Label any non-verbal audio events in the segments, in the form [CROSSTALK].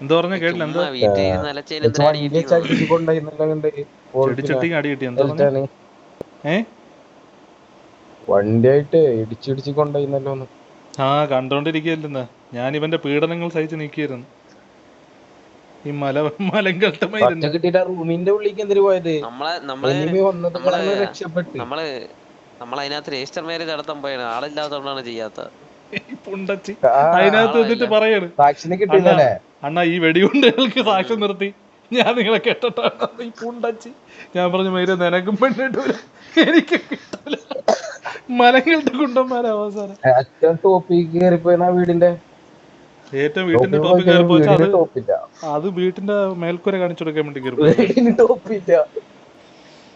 എന്താ പറഞ്ഞ കേട്ടില്ല എന്താ? അടി ചെടിച്ചട്ടിക്ക് കിട്ടി എന്തോ ഏ? വണ്ടിയായിട്ട് ഇടിച്ചിടിച്ച് കൊണ്ടുപോയിന്നല്ലോ ഒന്ന് ആ കണ്ടോണ്ടിരിക്കുകയല്ലെന്നാ ഞാൻ ഇവന്റെ പീഡനങ്ങൾ സഹിച്ച് നിൽക്കുകയായിരുന്നു. ഈ മല മലങ്കട്ടമായിരുന്നു കിട്ടിയിട്ട് റൂമിന്റെ ഉള്ളിലേക്ക് എന്തിനു പോയത്? നമ്മളെ നമ്മൾ നമ്മളതിനകത്ത് രജിസ്റ്റർ മാരേജ് നടത്താൻ പോയാണ്. ആളില്ലാത്തതുകൊണ്ടാണ് ചെയ്യാത്ത പുണ്ടച്ചി. അതിനകത്ത് എന്നിട്ട് പറയാണ്. സാക്ഷിനെ കിട്ടിയില്ലേ അണ്ണാ ഈ വെടിയുണ്ടകൾക്ക് സാക്ഷ്യം നിർത്തി. ഞാൻ നിങ്ങളെ കെട്ടിട്ടാണ് ഈ പുണ്ടച്ചി. ഞാൻ പറഞ്ഞു മൈര നിനക്കും പെണ്ണിട്ടൂല. എനിക്ക് കിട്ടൂല. മലങ്ങളുടെ കുണ്ടന്മാരെ അവസാനം. ഏറ്റവും ടോപ്പിക്ക് വീടിന്റെ? ഏറ്റവും വീട്ടിന്റെ ടോപ്പിൽ കയറി പോയി അത് ടോപ്പില്ല അത് വീട്ടിന്റെ മേൽക്കൂര കാണിച്ചു കൊടുക്കാൻ വേണ്ടി കയറി ടോപ്പില്ല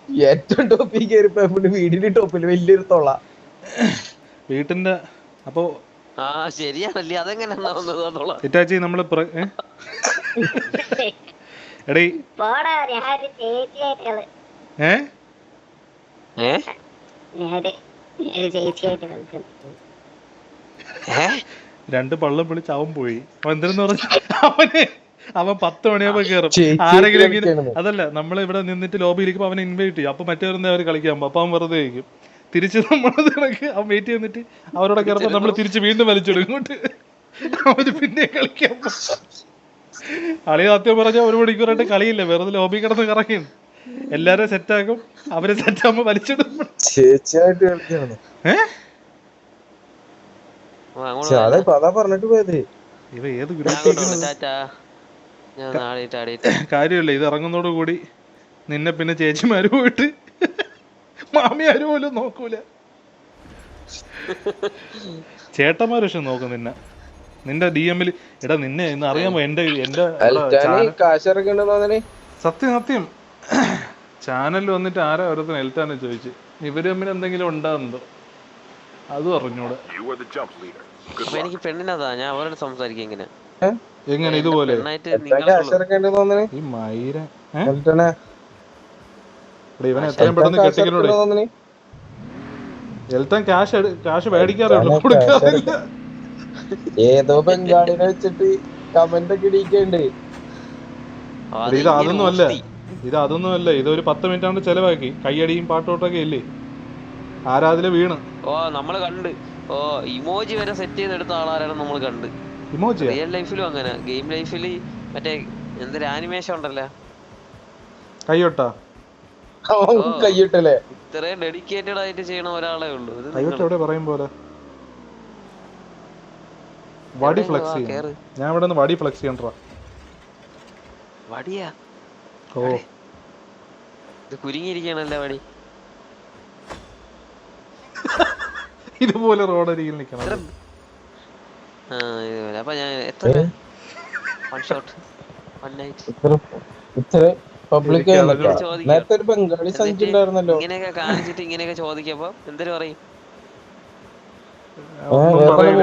ഏറ്റവും ടോപ്പിൽ കയറിപ്പോയപ്പോണ്ട് വീടിന്റെ ടോപ്പില്ല വലിയൊരു തൊള. വീട്ടിന്റെ അപ്പോ ആ ശരിയാണല്ലേ. നമ്മൾ എടീ. ഏ? രണ്ട് പള്ളം വിളിച്ച് അവൻ പോയി. അവൻ എന്തിനെന്ന് പറഞ്ഞു? അവന് അവൻ പത്ത് മണിയാകുമ്പോ കേറും. ആരെങ്കിലും അതല്ല നമ്മൾ ഇവിടെ നിന്നിട്ട് ലോബിയിലേക്ക് അവനെ ഇൻവൈറ്റ് ചെയ്യും. അപ്പൊ മറ്റേ അവർ കളിക്കാൻ പോകും? അപ്പൊ അവൻ വെറുതെ ആയിരിക്കും തിരിച്ച് നമ്മളത് കണക്ക് അവൻ വെയിറ്റ് ചെയ്തിട്ട് അവരോടെ കയറുമ്പോ നമ്മൾ തിരിച്ച് വീണ്ടും വലിച്ചിടും ഇങ്ങോട്ട് അവർ പിന്നെ കളിക്കാൻ കളി സത്യം പറഞ്ഞാൽ ഒരു മണിക്കൂറായിട്ട് കളിയില്ല. വെറുതെ ലോബി കിടന്ന് കറങ്ങും. എല്ലാരും സെറ്റാക്കും അവരെ സെറ്റാകുമ്പോ വലിച്ചിടും. ചേച്ചിയായിട്ട് കളിക്കാണ്? ഇവ ഏത് ഗ്രൂപ്പ് കാര്യമില്ല ഇത് ഇറങ്ങുന്നതോട് കൂടി നിന്നെ പിന്നെ ചേച്ചിമാര് പോയിട്ട് മാമിയാര് പോലും നോക്കൂല. ചേട്ടന്മാര് പക്ഷെ നോക്കും നിന്നെ. നിന്റെ ഡി എമ്മിൽ എടാ നിന്നെ ഇന്ന് അറിയാമോ എന്റെ എന്റെ സത്യം സത്യം. ചാനലിൽ വന്നിട്ട് ആരാ ഓരോരുത്തർ എൽത്താന്ന് ചോദിച്ചു. ഇവർ തമ്മിൽ എന്തെങ്കിലും ഉണ്ടാകുന്നുണ്ടോ അത് പറഞ്ഞൂടെ അപ്പൊ എനിക്ക് പെണ്ണിനതാ ഞാൻ അവരോട് സംസാരിക്കും ഇങ്ങനെ. എങ്ങനെ ഇതുപോലെ? ഈ മൈര? എൽറ്റാനെ ഇവനെ എത്രയും പെട്ടെന്ന് തോന്നണേ എൽത്താൻ ക്യാഷ് ക്യാഷ് മേടിക്കാറുള്ളൂ കൊടുക്കാറില്ല ഏതോ ബംഗാളിനെ വെച്ചിട്ട് കമന്റ് ഒക്കെ ഇടിക്കണ്ട് ഇത് അതൊന്നും അല്ല. ഇത് അതൊന്നും അല്ല. ഇത് ഒരു പത്ത് മിനിറ്റ് ചെലവാക്കി. കയ്യടിയും പാട്ടോട്ടൊക്കെ ഇല്ലേ? ആരാതിൽ വീണ്? ഓ നമ്മൾ കണ്ട്. ഓ ഇമോജി വരെ സെറ്റ് ചെയ്തെടുത്ത ആളാരാണ് നമ്മൾ കണ്ട്. ഇമോജി റിയൽ ലൈഫിലും അങ്ങനെ. ഗെയിം ലൈഫിൽ മറ്റേ എന്തൊരു ആനിമേഷൻ ഉണ്ടല്ലോ? കയ്യോട്ടാ. കൈയിട്ടല്ലേ? ഇത്രയും ഡെഡിക്കേറ്റഡ് ആയിട്ട് ചെയ്യണ ഒരാളെ ഉള്ളൂ. നിങ്ങൾ. എവിടെ പറയും പോലെ? വടി ഫ്ലെക്സ് വാ, ഞാൻ ഇവിടെ നിന്ന് വടി ഫ്ലെക്സ് ചെയ്യണ്ടാ? വടിയാ? ഓ. ഇത് കുരുങ്ങിയിരിക്കണല്ലേ വടി? [LAUGHS] ഇതുപോലെ റോഡരികിൽ നിൽക്കണം. ആ ഇതുപോലെ. അപ്പൊ ഞാൻ എത്ര? വൺ ഷോട്ട് വൺ നൈറ്റ് ഇത്ര പബ്ലിക് നേരത്തെ ഒരു ബംഗാളി സഞ്ചി ഉണ്ടായിരുന്നല്ലോ ഇങ്ങനെയൊക്കെ കാണിച്ചിട്ട് ഇങ്ങനെയൊക്കെ ചോദിക്കപ്പോ എന്തൊരു പറയും? പറയൂല.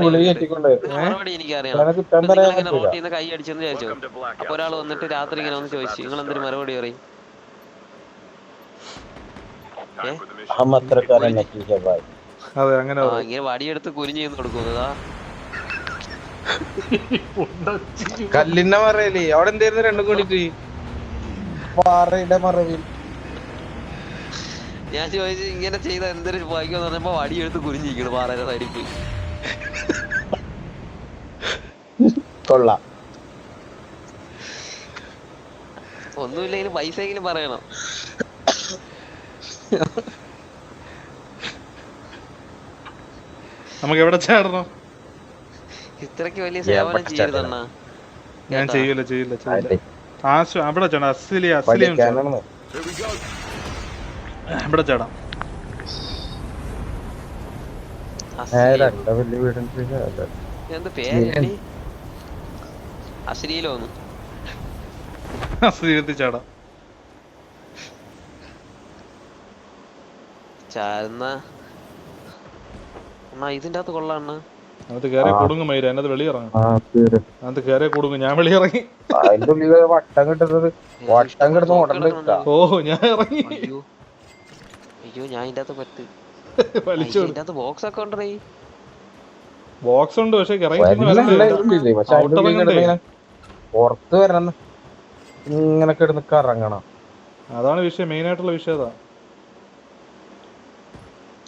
റോട്ടിൽ നിന്ന് കൈ അടിച്ചെന്ന് വിചാരിച്ചോ? അപ്പൊ ഒരാൾ വന്നിട്ട് രാത്രി ഇങ്ങനെ ഒന്ന് ചോദിച്ചു നിങ്ങൾ എന്തൊരു മറുപടി പറയും. ഇങ്ങനെ വടിയെടുത്ത് കുരിഞ്ഞു കൊടുക്കുന്നതാ കല്ലിന്നെ മറയിൽ അവിടെ എന്തായിരുന്നു രണ്ടും കൂടിട്ട് പാറയുടെ മറവിൽ. ഞാൻ ചോദിച്ചു ഇങ്ങനെ ചെയ്ത എന്തൊരു ഭാഗ്യം? എന്ന് പറഞ്ഞപ്പോ വടിയെടുത്ത് കുരിഞ്ഞിരിക്കണു പാറയുടെ സൈഡിൽ പോയി കൊള്ളാം ഒന്നുമില്ലെങ്കിലും പൈസ എങ്കിലും പറയണം. നമുക്ക് എവിടെ ചേർന്നു? ഇത്രക്ക് വലിയ സേവനം ചെയ്യരുതണ്ണ ഞാൻ ചെയ്യില്ല ചെയ്യൂല ചെയ്യൂല ചെയ്യൂല. ആശു അവിടെ ചാടാം അസിലി go. ഇവിടെ ചാടാം അശ്ലീലം. രണ്ട് വലിയ വീടുണ്ട് എന്ത് പേരല്ലേ അശ്ലീലോന്ന് അസിലിയത്തിൽ ചാടാം ചാരുന്ന. ഇതിന്റെ അകത്ത് കൊള്ളാണ്ണ കൊടുങ്ങും മയിര അതിനകത്ത് വെളിയിറങ്ങും. അതിനകത്ത് കൊടുങ്ങും ഞാൻ വെളിയിറങ്ങി. അതിന്റെ ഉള്ളിൽ വട്ടം കിട്ടുന്നത് വട്ടം കിടന്ന് ഉടനെ. ഓ ഞാൻ ഇറങ്ങി. അയ്യോ. അയ്യോ ഞാൻ ഇതിന്റെ അകത്ത് പറ്റ് വലിച്ചു ഇതിന്റെ അകത്ത് ബോക്സ് ഒക്കെ ഉണ്ടേ ബോക്സ് പക്ഷെ പുറത്ത് വരണം. ഇങ്ങനെ കിടന്ന് കറങ്ങണം. അതാണ് വിഷയം മെയിൻ ആയിട്ടുള്ള വിഷയം അതാ.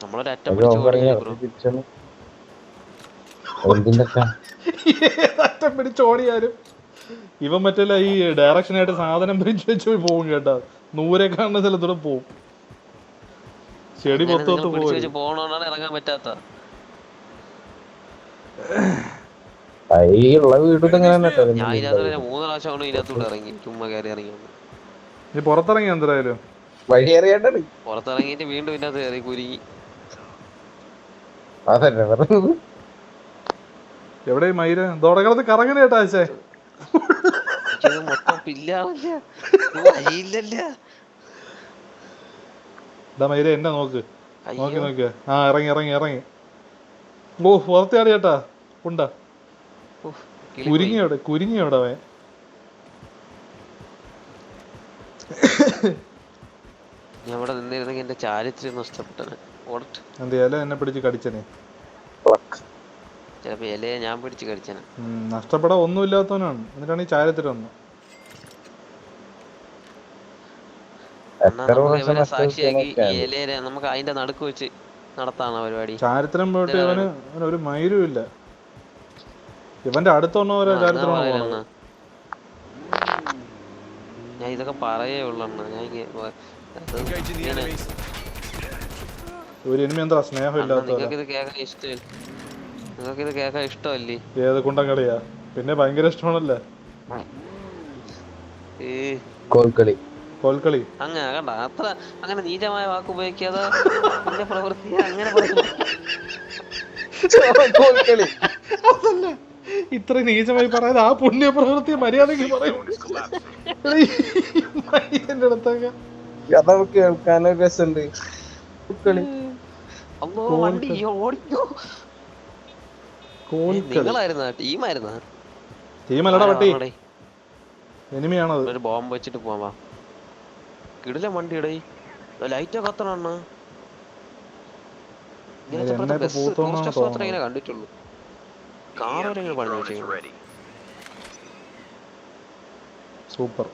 നമ്മളൊരു അറ്റം ഒരു പിടിച്ച് ഓൻ പറഞ്ഞ ഓടിയില്ലേ ബ്രോ തിരിച്ചൊന്ന് എന്തിന്റെ ഒക്കെ? അറ്റം പിടിച്ച് ഓടിയാലും ഇവൻ മറ്റല്ല ഈ ഡയറക്ഷനായിട്ട് സാധനം പിടിച്ച് വെച്ച് പോകും കേട്ടാ. നൂരെ കാണുന്ന സ്ഥലത്തൂടെ പോവും. ചെടി പൊത്തൊത്ത് പോകും ഇറങ്ങാൻ പറ്റാത്ത. ഇറങ്ങി. പുറത്തിറങ്ങി എന്തായാലും? വഴി അറിയാണ്ടാണ് പുറത്തിറങ്ങിയിട്ട് വീണ്ടും ഇതിനകത്ത് കയറി കുരുങ്ങി. അതല്ലേ പറഞ്ഞത് എവിടെ മയിൽ? ദോടകളത്ത് കറങ്ങണ കേട്ടാ ആശേ. മയിൽ എന്നെ നോക്ക്. നോക്കി നോക്കിയ ആ ഇറങ്ങി ഇറങ്ങി ഇറങ്ങി. ഓ പുറത്താടി ചേട്ടാ ഉണ്ടാ. കുരുങ്ങിയോടെ കുരുങ്ങിയോടെ അവൻ. ഞാൻ നിന്നിരുന്നെങ്കിൽ എന്റെ ചാരിത്രം നഷ്ടപ്പെട്ടത്. എന്ത് ഇല എന്നെ പിടിച്ച് കടിച്ചനെ? ചിലപ്പോ ഇലയെ ഞാൻ പിടിച്ച് കടിച്ചന. നഷ്ടപ്പെടാൻ ഒന്നും ഇല്ലാത്തവനാണ് എന്നിട്ടാണ് ഈ ചാരത്തിൽ വന്നത് നമുക്ക് സാക്ഷിയാക്കി ഈ. ഇലയെ അതിന്റെ നടുക്ക് വെച്ച് നടത്താണ് പരിപാടി. ചാരിത്രം പോയിട്ട് ഇവന് ഒരു മയിലും ഇല്ല. ഇവന്റെ പോണത് അണ്ണാ? ഞാൻ ഇതൊക്കെ പറയേ ഉള്ളു ഞാൻ. ഒരു എനിമി എന്താ സ്നേഹം ഇല്ലാത്ത ഇല്ലാത്തവരാ? ഇത് കേൾക്കാൻ ഇഷ്ടമില്ല നിങ്ങൾക്ക് ഇത് കേൾക്കാൻ ഇഷ്ടമല്ലേ? ഏത് കുണ്ടം കളിയാ പിന്നെ ഭയങ്കര ഇഷ്ടമാണല്ലേ? ഈ കോൽക്കളി. കോൽക്കളി? അങ്ങനെ കണ്ട അത്ര അങ്ങനെ നീചമായ വാക്ക് ഉപയോഗിക്കാതെ പിന്നെ പ്രവൃത്തി അങ്ങനെ കോൽക്കളി. അതല്ല. ഇത്ര നീചമായി പറയാതെ ആ പുണ്യ പ്രവൃത്തി മര്യാദയ്ക്ക് പറയൂ കേൾക്കാനൊക്കെ അടുത്തൊക്കെ. കഥ കേൾക്കാനൊരു രസമുണ്ട്. കോൽക്കളി അമ്മോ വണ്ടി അയ്യോ, ഓടിക്കോ. നിങ്ങളായിരുന്ന ടീമായിരുന്ന. ടീമല്ലടാ പട്ടി. എനിമിയാണത്. ഒരു ബോംബ് വെച്ചിട്ട് പോവാ കിടില വണ്ടി ഇടേ ലൈറ്റ് അണ്ണാ. ടൂറിസ്റ്റ് ബസ് മാത്രമേ ഇങ്ങനെ കണ്ടിട്ടുള്ളൂ. സൂപ്പർ.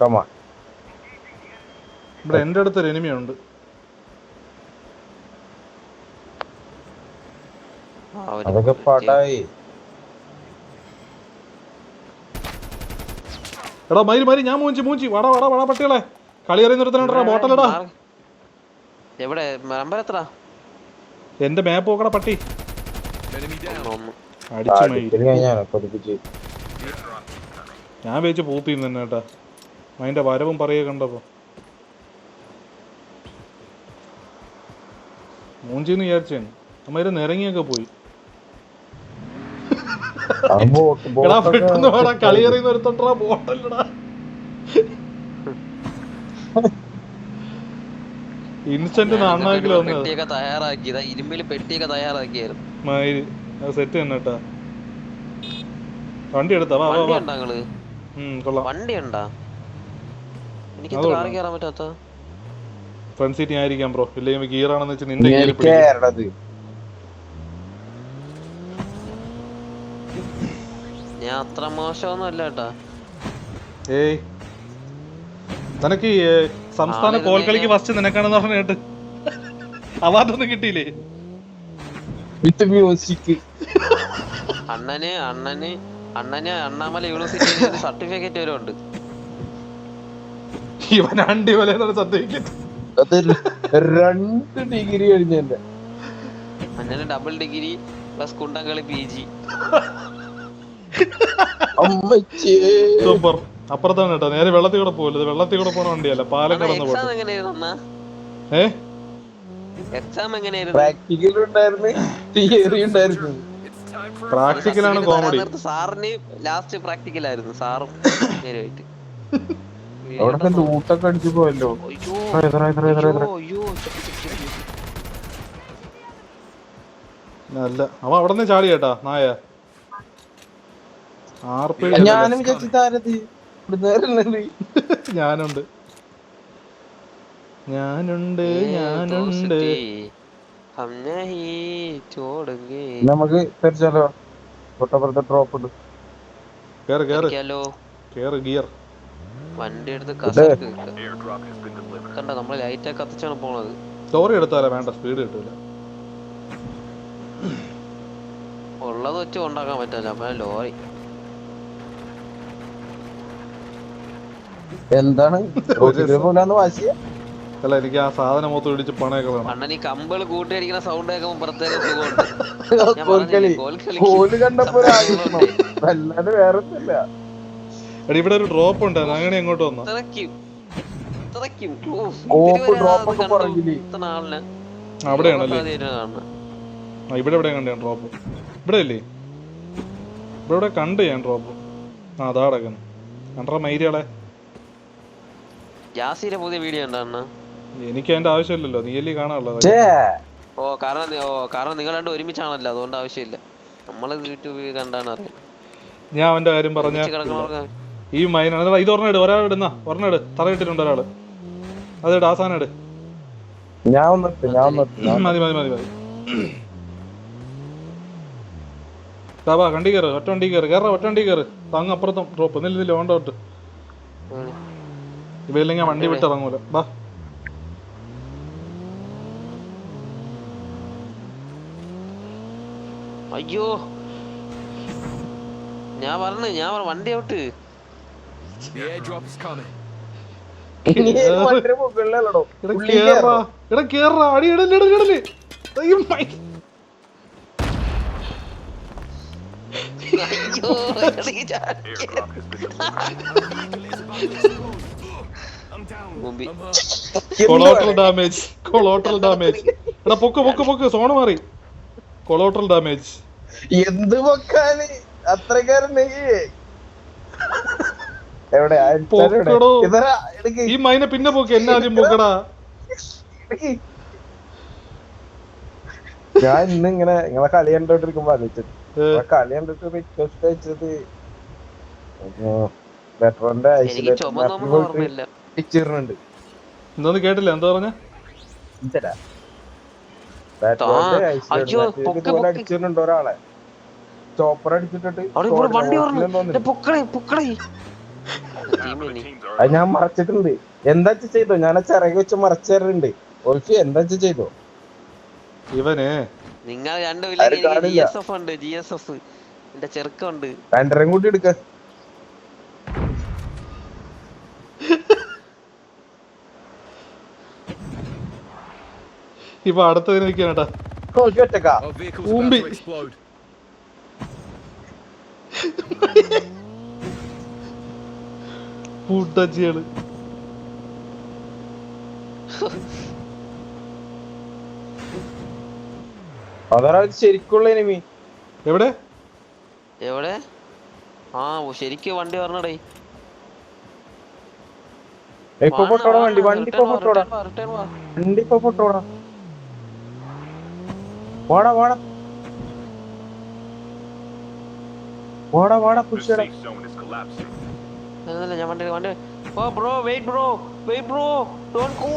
കമാ ഇവിടെ എന്റെ അടുത്തൊരു എനിമിയുണ്ട് ആ, അവർ അതൊക്കെ പാട്ടായി എടാ മയിൽ മയിൽ ഞാൻ മൂഞ്ചി മൂഞ്ചി. വാടാ വാടാ വാടാ പട്ടികളെ. കളി അറിയുന്നിടത്തനടാ ബോട്ടലടാ. എവിടെ? നമ്പർ എത്ര എന്റെ മാപ്പ് നോക്കടാ പട്ടി. അടിച്ചു മയിൽ ഞാൻ വെച്ച് പൂത്തിന്ന് തന്നെ കേട്ടാ. അതിന്റെ വരവും പറയുക കണ്ടപ്പോ. മൂഞ്ചിന്ന് വിചാരിച്ചാണ് അമ്മ നിറങ്ങിയൊക്കെ പോയി ആ ബോട്ട് എടാ ബോട്ടൊക്കെ പെട്ടെന്ന് ബോട്ടല്ലടാ ഇൻസ്റ്റന്റ് ഞാൻ പെട്ടിയൊക്കെ പെട്ടിയൊക്കെ തയ്യാറാക്കിയായിരുന്നു. മയിൽ സെറ്റ് തന്നെ കേട്ടാ വണ്ടി എടുത്താ? വാ വാ വണ്ടി വാ നിങ്ങൾ? വണ്ടി ഉണ്ടാ എനിക്ക് അത് കാറി കയറാൻ പറ്റാത്ത ഫ്രണ്ട് സീറ്റ് ആയിരിക്കാം ബ്രോ ഇല്ലെങ്കിൽ ഗിയർ ആണെന്ന് വെച്ചാൽ നിന്റെ ഗിയറിൽ പിടിക്കും. ഞാൻ അത്ര മോശമൊന്നും അല്ല കേട്ടാ. ഏയ്. നിനക്ക് സംസ്ഥാന കോൽക്കളിക്ക് ഫസ്റ്റ് നിനക്കാണെന്ന് പറഞ്ഞ കേട്ട്. അവാർഡൊന്നും കിട്ടിയില്ലേ? With music. അണ്ണന് അണ്ണന് അണ്ണന് അണ്ണാമല യൂണിവേഴ്സിറ്റി സർട്ടിഫിക്കറ്റ് വരെ ഉണ്ട് ഇവൻ അണ്ടി പോലെ സർട്ടിഫിക്കറ്റ്. അത് രണ്ട് ഡിഗ്രി കഴിഞ്ഞ അണ്ണന് ഡബിൾ ഡിഗ്രി പ്ലസ് കുണ്ടംകളി പി ജി സൂപ്പർ. അപ്പുറത്താണ് കേട്ടോ. നേരെ വെള്ളത്തിൽ കൂടെ പോകരുത് വെള്ളത്തിൽ കൂടെ പോണ വണ്ടിയല്ല? പാലം കടന്ന് ഏ? എക്സാം എങ്ങനെയായിരുന്നു? പ്രാക്ടിക്കൽ ഉണ്ടായിരുന്നു. തിയറി ഉണ്ടായിരുന്നു പ്രാക്ടിക്കലാണ് കോമഡി സാറിന് ലാസ്റ്റ് പ്രാക്ടിക്കൽ ആയിരുന്നു സാറും നേരെയായിട്ട്. [LAUGHS] അവിടെ ലൂട്ടൊക്കെ അടിച്ചു പോയല്ലോ. അല്ല അവൻ അവിടെ നിന്ന് ചാടി കേട്ടാ നായ. ഞാനും [LAUGHS] ഞാനുണ്ട്. ഞാനുണ്ട് ഞാനുണ്ട്. നമുക്ക് തിരിച്ചാലോ തൊട്ടപ്പുറത്തെ ഡ്രോപ്പ് ഉണ്ട് കേറ് കേറ്. കേറ് ഗിയർ. വണ്ടി എടുത്ത് കണ്ട നമ്മൾ ലൈറ്റ് ഒക്കെ കത്തിച്ചാണ് പോണത്. ലോറി എടുത്താലോ? വേണ്ട സ്പീഡ് കിട്ടൂല. ഉള്ളത് വെച്ച് ഉണ്ടാക്കാൻ പറ്റില്ല അപ്പൊ ലോറി. എന്താണ്? അല്ല എനിക്ക് ആ സാധനം മൊത്തം ഇടിച്ച് പണയൊക്കെ വേണം. അണ്ണൻ ഈ കമ്പുകൾ കൂട്ടിയടിക്കുന്ന സൗണ്ട് കേൾക്കുമ്പോൾ പ്രത്യേക സുഖമുണ്ട് ഇവിടെ ഒരു ഡ്രോപ്പ് ഉണ്ട്. അങ്ങനെ എങ്ങോട്ട് വന്നു? അവിടെയാണല്ലേ? ഇവിടെ എവിടെ കണ്ടു ഞാൻ ഡ്രോപ്പ് ഇവിടെ ഇവിടെ ഇവിടെ കണ്ട് ഞാൻ ഡ്രോപ്പ് ആ അതാ കിടക്കുന്നു. കണ്ടറ മൈരിയാളെ ജാസിയുടെ പുതിയ വീഡിയോ ഉണ്ടെന്ന് എനിക്ക് അതിന്റെ ആവശ്യമില്ലല്ലോ. നീ അല്ലേ കാണാനുള്ളത്? ഓ കാരണം ഓ കാരണം നിങ്ങൾ രണ്ടും ഒരുമിച്ചാണല്ലോ. അതുകൊണ്ട് ആവശ്യമില്ല. നമ്മൾ യൂട്യൂബിൽ കണ്ടാണ് അറിയാം ഞാൻ അവന്റെ കാര്യം പറഞ്ഞ ഈ മൈന ഇത് ഒരെണ്ണം ഇട്. ഒരാൾ ഇടുന്ന. ഒരെണ്ണം ഇട്. തറയിട്ടിട്ടുണ്ട് ഒരാൾ. അതെട് ആ സാധനം ഇട്. ഞാൻ ഞാൻ മതി മതി മതി മതി. ബാബാ കണ്ടി കയറ്. ഒറ്റ വണ്ടി കയറ്. കയറ ഒറ്റ വണ്ടി കയറ്. അങ്ങ് അപ്പുറത്തും ഡ്രോപ്പ് നില്ല തൊട്ട് ഇവയില്ലെങ്കിൽ വണ്ടി വിട്ടിറങ്ങൂല. ബാ. അയ്യോ. ഞാൻ പറഞ്ഞു ഞാൻ പറഞ്ഞു വണ്ടി ഔട്ട്. അയ്യോ, hurt. Collateral damage collateral damage എടാ പൊക്ക് പൊക്ക് പൊക്ക് സോണ മാറി. കൊളോട്ടറൽ ഡാമേജ് എന്ത് പൊക്കാന്? എടുക്ക്, ഈ മൈനെ പിന്നെ പോക്ക് എന്നെ ആദ്യം പോക്കടാ. ഞാൻ ഇന്ന് ഇങ്ങനെ നിങ്ങളെ കളി കണ്ടോണ്ടിരിക്കുമ്പോ ആലോചിച്ചു. കളി കണ്ടിട്ട് റിക്വസ്റ്റ് അയച്ചത് വെറ്ററിന്റെ എനിക്ക് ഇച്ചിരുന്നുണ്ട് എന്തോന്ന് കേട്ടില്ല? എന്താ പറഞ്ഞ. അടിച്ചിട്ടുണ്ട് ഒരാളെ. ചോപ്പർ അടിച്ചിട്ടിട്ട് അത് ഞാൻ മറച്ചിട്ടുണ്ട്. എന്താ ചെയ്തോ? ഞാൻ ചിറകി വെച്ച് മറച്ചിട്ടുണ്ട്. ഓൾഫി എന്താ ചെയ്തോ? ഇവന്. നിങ്ങൾ രണ്ടും ജി എസ് എഫ് ഉണ്ട് ജി എസ് എഫ് എന്റെ ചെറുക്കുണ്ട് രണ്ടരം കൂട്ടി എടുക്ക. ഇപ്പൊ അടുത്തതിന് നിൽക്കാനട്ടാ ഒറ്റക്കാ? Umbi. to അതാണ് ശരിക്കുള്ള എനിമി എവിടെ? എവിടെ? ആ ശരിക്ക് ശരിക്കും വണ്ടി പറഞ്ഞടേ ഇപ്പൊ പൊട്ടോടാ വണ്ടി വണ്ടി ഇപ്പൊ പൊട്ടോടാ വണ്ടി ഇപ്പൊ പൊട്ടോടാ വാടാ വാടാ. വാടാ വാടാ പുഷടാ. ഞാൻ വണ്ടി വണ്ടി. ഓ bro wait bro wait bro don't go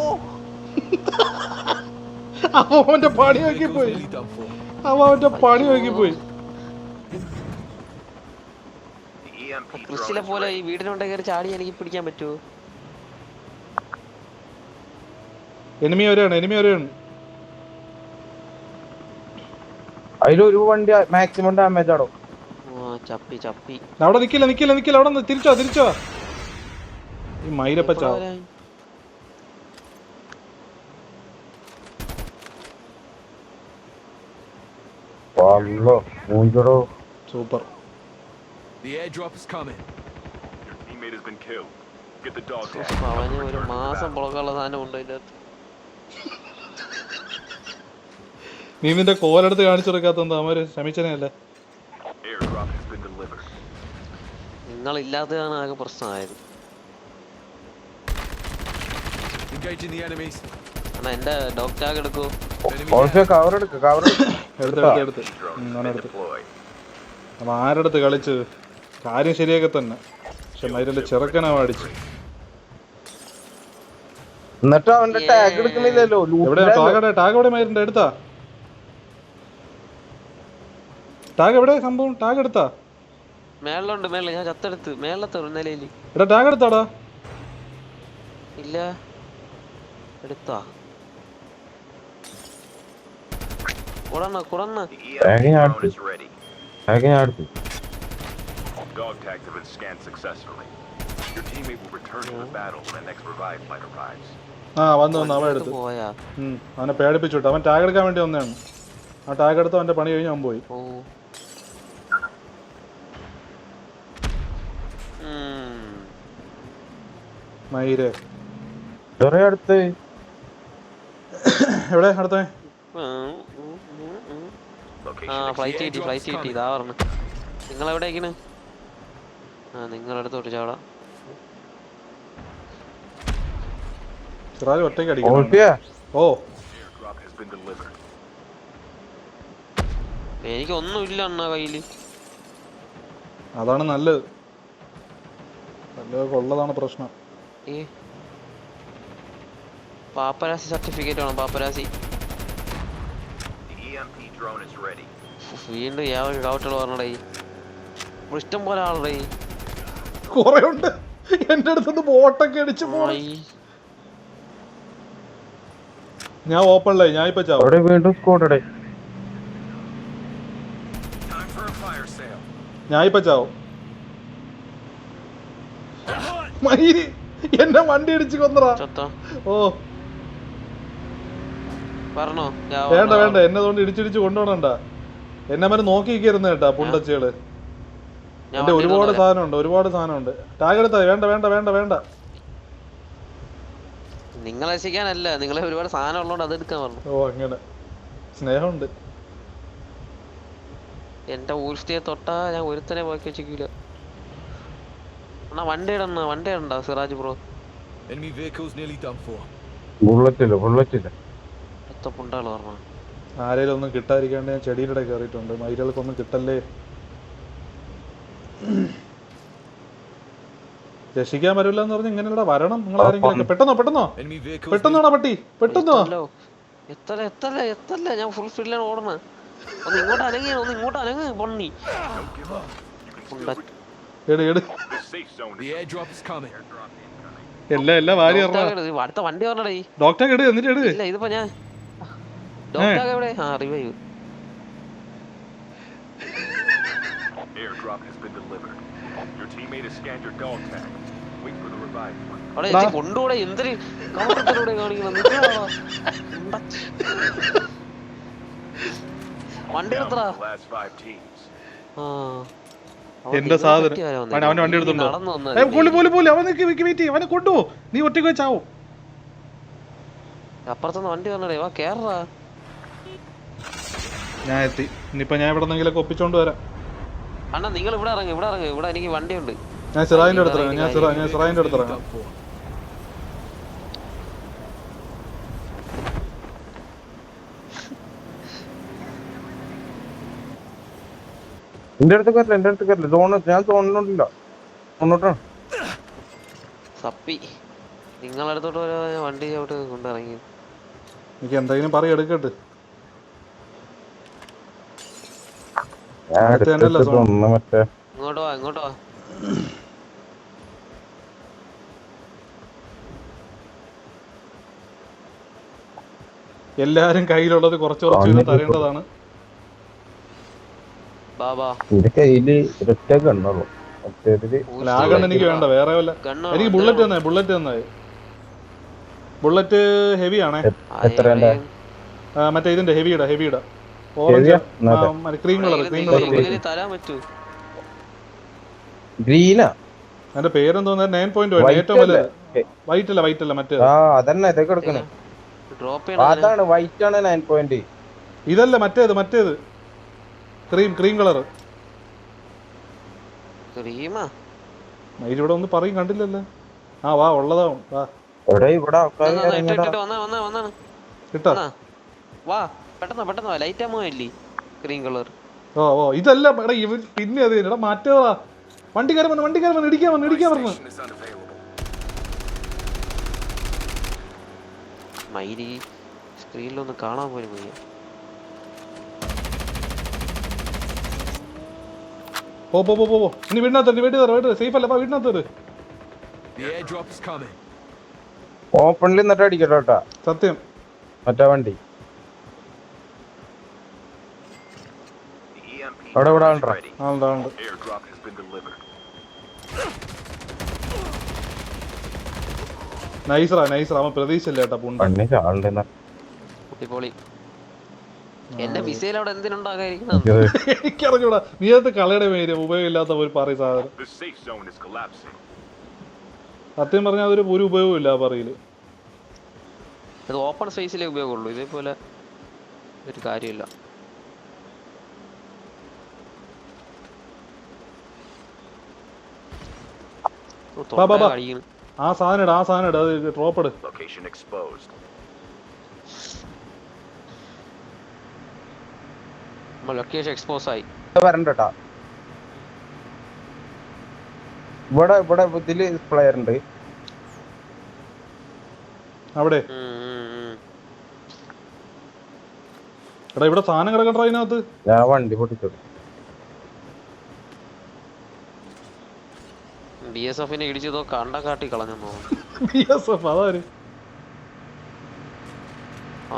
അവന്റെ പണി നോക്കി പോയി. for. അവന്റെ പണി നോക്കി പോയി. ക്രിസ്റ്റിലെ പോലെ ഈ വീടിനുണ്ടെ കയറി ചാടി എനിക്ക് പിടിക്കാൻ പറ്റുമോ എനിമി വരെയാണ് എനിമി വരെയാണ് അതിലൊരു വണ്ടി മാക്സിമം ഡാമേജ് ആടോ ചപ്പി ചപ്പി. അവിടെ നിക്കില്ല നിക്കില്ല നിക്കില്ല അവിടെ തിരിച്ചോ തിരിച്ചോ. ഈ മൈരപ്പച്ച എപ്പോ വരാൻ? വല്ലോ മൂഞ്ചടോ. Super. The airdrop is coming. Your teammate has been killed. Get the dog ഒരു മാസം പുളക്കുള്ള സാധനം ഉണ്ട് അതിന്റെ അകത്ത് നീ നിന്റെ കോലെടുത്ത് കാണിച്ചു കൊടുക്കാത്ത എന്താ? അവർ delivered. നിങ്ങൾ ഇല്ലാത്തതാണ് ആകെ പ്രശ്നമായത്. എന്റെ ഡോക്ടർ ടാഗ് എടുക്കൂ. ആരടുത്ത് കളിച്ച്? കാര്യം ശരിയൊക്കെ തന്നെ. പക്ഷെ മൈരന്റെ ചെറുക്കനാ വാടിച്ച് എന്നിട്ട് അവന്റെ ടാഗ് എടുക്കുന്നില്ലല്ലോ ടാഗ് എവിടെ മൈരന്റെ എടുത്താ? ടാഗ് എവിടെ? സംഭവം ടാഗ് എടുത്താ? മേളിലുണ്ട് മേളിൽ ഞാൻ ചത്തെടുത്ത് മേളിലത്തെ ഒരു നിലയിൽ. എടാ ടാഗ് എടുത്താടാ. ഇല്ല. എടുത്താ. കുറന്ന കുറന്ന. ടാഗ് ഞാൻ out. ടാഗ് ഞാൻ അടുത്ത് Dog tags have been scanned successfully. Your teammate will return to the battle when the next revive flight arrives. ആ വന്നു വന്നു. അവൻ എടുത്തു. അവനെ പേടിപ്പിച്ചു അവൻ ടാഗ് എടുക്കാൻ വേണ്ടി വന്നതാണ്. ആ ടാഗ് എടുത്ത് അവന്റെ പണി കഴിഞ്ഞ് അവൻ പോയി ഓ ഉം. മയിര്. അടുത്ത്. എവിടെ അടുത്ത? ഉം, ഉം, ഉം, ഉം. Location ആ exceeded. ഫ്ലൈറ്റ് കിട്ടി ഫ്ലൈറ്റ് കിട്ടി. ഇതാ പറഞ്ഞു. നിങ്ങൾ എവിടേക്കാണ് ആ സിറാജ് ഒറ്റയ്ക്ക് ഓ. എനിക്ക് ഒന്നുമില്ല കയ്യിൽ. അതാണ് നല്ലത്. നല്ലത് കൊള്ളതാണ് പ്രശ്നം. ഏ പാപ്പരാസി സർട്ടിഫിക്കറ്റ് വേണം paparazzi. The EMP drone is വീണ്ടും യാതൊരു കാവട്ടുകൾ പറഞ്ഞടേ ഇവിടെ ഇഷ്ടം പോലെ ആളുടെ കുറെ ഉണ്ട് എന്റെ അടുത്തുനിന്ന് ബോട്ടൊക്കെ അടിച്ചു പോയി ഞാൻ ഓപ്പണിലായി ഞാൻ ഇപ്പൊ അവിടെ വീണ്ടും fire sale. ഞാൻ ഇപ്പൊ ചാവും. മയിൽ എന്നെ വണ്ടി ഇടിച്ച് കൊന്നറാ ഓ. പറഞ്ഞോ? വേണ്ട വേണ്ട. എന്നെ അതുകൊണ്ട് ഇടിച്ചിടിച്ച് കൊണ്ടുപോകണ്ട എന്നെ മരം നോക്കി നിൽക്കരുന്ന് കേട്ടാ പുണ്ടച്ചേൾ എന്റെ ഒരുപാട്. സാധനമുണ്ട് ഒരുപാട് സാധനമുണ്ട്. ടാഗ് എടുത്താ? വേണ്ട വേണ്ട വേണ്ട വേണ്ട. നിങ്ങളെ രക്ഷിക്കാനല്ല നിങ്ങളെ ഒരുപാട് സാധനം ഉള്ളതുകൊണ്ട് അത് എടുക്കാൻ പറഞ്ഞു. ഓ അങ്ങനെ. സ്നേഹമുണ്ട്. എന്റെ ഊർഷ്ടിയെ തൊട്ടാ ഞാൻ ഒരുത്തനെ ബാക്കി വെച്ചിരിക്കൂല. അണ്ണാ വണ്ടി ഇടണ്ണ വണ്ടി ഇടണ്ട Siraj bro? Enemy vehicles nearly done for. ബുള്ളറ്റില്ല ബുള്ളറ്റില്ല എത്ര പുണ്ടാൾ പറഞ്ഞ? ആരേലും ഒന്നും കിട്ടാതിരിക്കാണ്ട് ഞാൻ ചെടിയുടെ ഇടയിൽ കയറിയിട്ടുണ്ട് മയിലുകൾക്കൊന്നും കിട്ടല്ലേ? രക്ഷിക്കാൻ വരില്ല എന്ന് പറഞ്ഞ് ഇങ്ങനെ ഇവിടെ വരണം. നിങ്ങൾ ആരെങ്കിലും പെട്ടെന്നോ പെട്ടെന്നോ? Enemy vehicles. പെട്ടെന്നോടാ പട്ടി പെട്ടെന്നോ? എത്തല്ലോ. എത്തല്ല എത്തല്ല എത്തല്ല. ഞാൻ ഫുൾ സ്പീഡിലാണ് ഓടണ ഒന്ന് ഇങ്ങോട്ട് അനങ്ങി ഒന്ന് ഇങ്ങോട്ട് അനങ്ങ് പൊണ്ണി പുണ്ട എല്ലാം എല്ലാം വാരി ഇത് അടുത്ത വണ്ടി പറഞ്ഞടേ ഡോക്ടർ എട് എന്നിട്ട് എട്. ഇല്ല ഇതിപ്പോ ഞാൻ ഡോക്ടർ എവിടെ? ആ revive Airdrop has been delivered. Your teammate has scanned your dog tag. Wait for the revive. flight. അവിടെ. ചേച്ചി കൊണ്ടുകൂടെ എന്തൊരു കൗണ്ടറിലൂടെ കാണിക്കണം നിങ്ങളാണോ? വണ്ടി എടുത്തടാ എന്റെ സാധനം? അവന്റെ വണ്ടി എടുത്തുണ്ടോ പോലെ പോലെ പോലെ അവൻ നിക്ക് വെക്ക് അവനെ കൊണ്ടുപോ നീ ഒറ്റയ്ക്ക് വെച്ചാവോ അപ്പുറത്തുനിന്ന് വണ്ടി വന്നടേ വാ കേറടാ. ഞാൻ എത്തി. ഇനിയിപ്പോ ഞാൻ ഇവിടെ നിന്നെങ്കിലൊക്കെ ഒപ്പിച്ചോണ്ട് വരാം. അണ്ണാ നിങ്ങൾ ഇവിടെ ഇറങ്ങി ഇവിടെ ഇറങ്ങി. ഇവിടെ എനിക്ക് വണ്ടിയുണ്ട്. ഞാൻ സിറാജിന്റെ അടുത്ത് ഇറങ്ങാം ഞാൻ സിറാ ഞാൻ സിറാജിന്റെ അടുത്ത് ഇറങ്ങാം Done for. എന്റെ അടുത്ത് കയറില്ല എന്റെ അടുത്ത് കയറില്ല സോണ് ഞാൻ സോണിലുണ്ടല്ല മുന്നോട്ടാണ് സപ്പി നിങ്ങളടുത്തോട്ട് വണ്ടി അവിടെ കൊണ്ടിറങ്ങി. എനിക്ക് എന്തെങ്കിലും പറയും എടുക്കട്ടെ. ഇങ്ങോട്ട് ഇങ്ങോട്ട് എല്ലാരും കയ്യിലുള്ളത് കുറച്ച് കുറച്ച് തരേണ്ടതാണ്. കയ്യിൽ ഒറ്റ കണ്ണുള്ളൂ. ലാഗണ് എനിക്ക് വേണ്ട വേറെ വല്ല എനിക്ക് ബുള്ളറ്റ് തന്നായി ബുള്ളറ്റ് തന്നായി ബുള്ളറ്റ് ഹെവി ആണേ. മറ്റേ ഇതിന്റെ ഹെവിയുടെ orange cream colour cream colour തരാൻ പറ്റൂ. ഗ്രീനാ? എന്റെ പേരെന്തോന്നു നയൻ പോയിന്റ് White ഏറ്റവും വലുത് വൈറ്റ് അല്ല വൈറ്റ് അല്ല മറ്റേ ആ അതന്നെ ഇതൊക്കെ എടുക്കണേ. അതാണ് വൈറ്റ് ആണ് നയൻ പോയിന്റ് ഇതല്ല മറ്റേത് മറ്റേത്. ക്രീം ക്രീം കളർ ക്രീമാ ഇവിടെ ഒന്ന് പറയും കണ്ടില്ലല്ലോ. ആ വാ ഉള്ളതാ വാ. എവിടെ ഇവിടെ ആൾക്കാർ വന്നാ വന്നാ വന്നാ വന്നാണ് കിട്ടാ വാ പെട്ടെന്ന് പെട്ടെന്ന് വാ ലൈറ്റ് ആമോ ഇല്ലേ ക്രീം കളർ ഓ ഓ ഇതല്ല എടാ ഇവൻ പിന്നെ അത് എടാ വാ വണ്ടി കയറി വന്ന് വണ്ടി കയറി വന്ന് ഇടിക്കാൻ വന്ന് ഇടിക്കാൻ പറഞ്ഞു. മൈരി സ്ക്രീനിലൊന്ന് കാണാൻ പോലും വയ്യ. പോ പോ പോ പോ. ഇനി വീടിനകത്ത് വീട്ടിൽ തരാം വീട്ടിൽ സേഫ് അല്ല വീടിനകത്ത് coming. ഓപ്പണിൽ നിന്നിട്ട് അടിക്കട്ടോ കേട്ടാ. സത്യം. മറ്റേ വണ്ടി. അവിടെ ഇവിടെ ആളുണ്ടോ? ആളുണ്ട് ആളുണ്ട്. നൈസറാ നൈസറാ അവൻ പ്രതീക്ഷയില്ല കേട്ടാ പുണ്ട. ആളുണ്ടെന്നാ ആളുണ്ടെന്ന പൊട്ടിപ്പൊളി എന്റെ മിസൈൽ അവിടെ എന്തിനുണ്ടാകാതിരിക്കുന്നത് എനിക്കറിഞ്ഞൂടാ നീ അത് കളയുടെ പേര് ഉപയോഗമില്ലാത്ത ഒരു പറയും സാധനം. സത്യം പറഞ്ഞാൽ അതൊരു ഒരു ഉപയോഗമില്ല ആ പറയിൽ. ഇത് ഓപ്പൺ സ്പേസിലേ ഉപയോഗമുള്ളൂ. ഇതേപോലെ ഒരു കാര്യമില്ല. ആ സാധനം ഇട ആ സാധനം ഇട. അത് ഡ്രോപ്പ് ഇട്. Location exposed. ലൊക്കേഷൻ എക്സ്പോസ് ആയി. വരണ്ട കേട്ടാ ഇവിടെ ഇവിടെ ഇതിൽ പ്ലെയർ ഉണ്ട്. അവിടെ. എടാ ഇവിടെ സാധനം കിടക്കണ്ട അതിനകത്ത്? ഞാൻ വണ്ടി പൊട്ടിച്ചു ബി എസ് എഫിനെ ഇടിച്ചതോ കണ്ട കാട്ടി കളഞ്ഞു ബി എസ് എഫ് അതാര്? ആ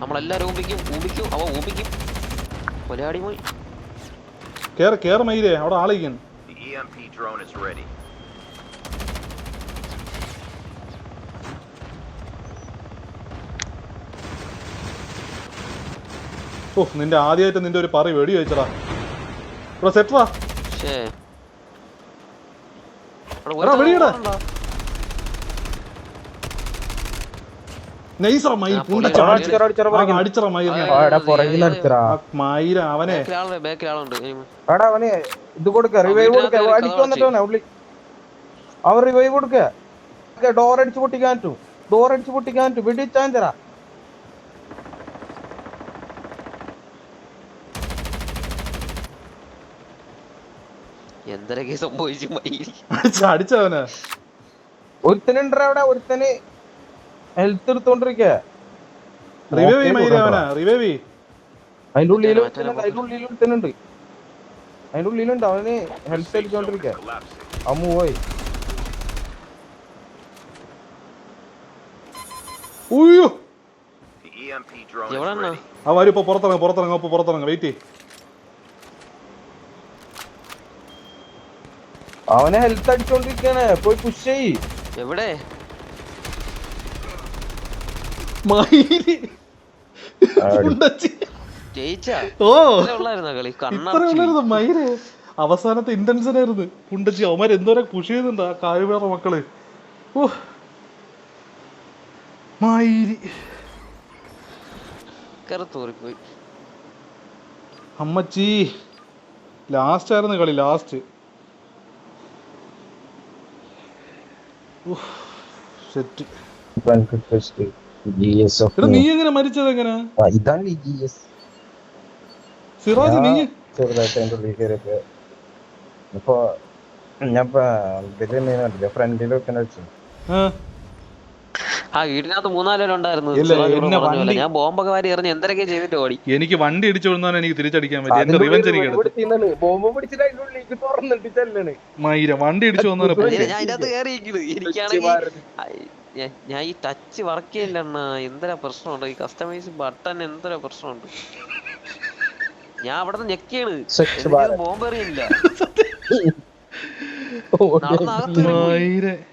നമ്മളെല്ലാരും ഊപിക്കും ഊപിക്കും അവ ഊപിക്കും കൊലയാടി പോയി കേറ് കേറ് മയിലേ അവിടെ is ready. ഓ നിന്റെ ആദ്യമായിട്ട് നിന്റെ ഒരു പറി വെടി വെച്ചടാ. ഇവിടെ സെറ്ററാ വെടിയെടാ. നൈസറാ മയിൽ ആ, പുണ്ട പുള്ളി ചാടിച്ച് അടിച്ചറ, അടിച്ചറ, ആ, പുറകിൽ. അടിച്ചറ മയിലിനെ ആ, എടാ പുറകിൽ അടിച്ചറാ ആ മയില അവനെ. ഇത് കൊടുക്ക റിവൈവ് കൊടുക്ക. ഉള്ളി. അവൻ റിവൈവ് കൊടുക്ക. ഡോർ അടിച്ച് പൊട്ടിക്കാൻ പറ്റും. ഡോർ അടിച്ച് പൊട്ടിക്കാൻ പറ്റും. വെടിച്ചാൻ തരാ എന്തൊക്കെ സംഭവിച്ചു മയിൽ? അടിച്ച അടിച്ചവനെ. ഒരുത്തനുണ്ടോ അവിടെ ഒരുത്തന് ഹെൽത്ത് എടുത്തോണ്ടിരിക്ക. റിവൈവ് ചെയ്യും മയിലെ അവനെ റിവൈവ് ചെയ്യും അതിന്റെ ഉള്ളിലും അതിന്റെ ഉള്ളിലും ഒരുത്തനുണ്ട് അതിന്റെ ഉള്ളിലുണ്ട് അവന് ഹെൽത്ത് safe zone അടിച്ചോണ്ടിരിക്ക is collapsing. അമ്മു പോയി. ഉയ്യോ. The EMP drone is എവിടെണ്ണ ആ വരും ഇപ്പൊ പുറത്തിറങ്ങ പുറത്തിറങ്ങ ഇപ്പൊ പുറത്തിറങ്ങ. വെയിറ്റ് അവനെ ഹെൽത്ത് അടിച്ചോണ്ടിരിക്കാണ്. പോയി പുഷ് ചെയ്യ്. എവിടെ മയിൽ ആടി. പുണ്ടച്ചി. ജയിച്ചാ ഓ ഇത്രേ ഉള്ളായിരുന്നോ കളി ഇത്ര കണ്ണടച്ച് ഉള്ളായിരുന്നു മയിൽ. അവസാനത്തെ ഇന്റൻസനായിരുന്നു പുണ്ടച്ചി അവന്മാർ എന്തോരം പുഷ് ചെയ്യുന്നുണ്ട് ആ കായുവേറ മക്കൾ. ഓ. കറുത്തൂറിപ്പോയി അമ്മച്ചി. ലാസ്റ്റ് ആയിരുന്നു കളി ലാസ്റ്റ് സെറ്റ് നീ എങ്ങനെ മരിച്ചത് എങ്ങനെ? ഇതാണ് ജി എസ് സിറാജ് നീ ചെറുതായിട്ട് അതിന്റെ ഉള്ളിൽ കയറിയപ്പോ ഇപ്പൊ ഞാൻ ഇതിൽ ഫ്രണ്ടിൽ വെക്കാൻ വെച്ചു. ആ, വീടിനകത്ത് മൂന്നാലും ഉണ്ടായിരുന്നു. ഇല്ല, സിറാജ് ഇവിടെ എന്നെ പറഞ്ഞ പോലെ. വണ്ടി- ഞാൻ ബോംബൊക്കെ വാരി എറിഞ്ഞ് എന്തൊക്കെ ചെയ്തിട്ട് ഓടി. എനിക്ക് വണ്ടി ഇടിച്ചു കൊടുത്താൽ എനിക്ക് തിരിച്ചടിക്കാൻ പറ്റും. എന്റെ റിവഞ്ച് എനിക്ക് മയിര വണ്ടി ഇടിച്ചു അതിന് ഞാൻ ഈ ടച്ച് വർക്ക് ചെയ്യില്ല അണ്ണാ? എന്തൊരു പ്രശ്നമുണ്ട്? ഈ കസ്റ്റമൈസ് ബട്ടൺ എന്തര പ്രശ്നമുണ്ട്? ഞാൻ അവിടെ നിന്ന് ഞെക്കിയാണ് ബോംബെറിയില്ല ഭാരത്. [LAUGHS]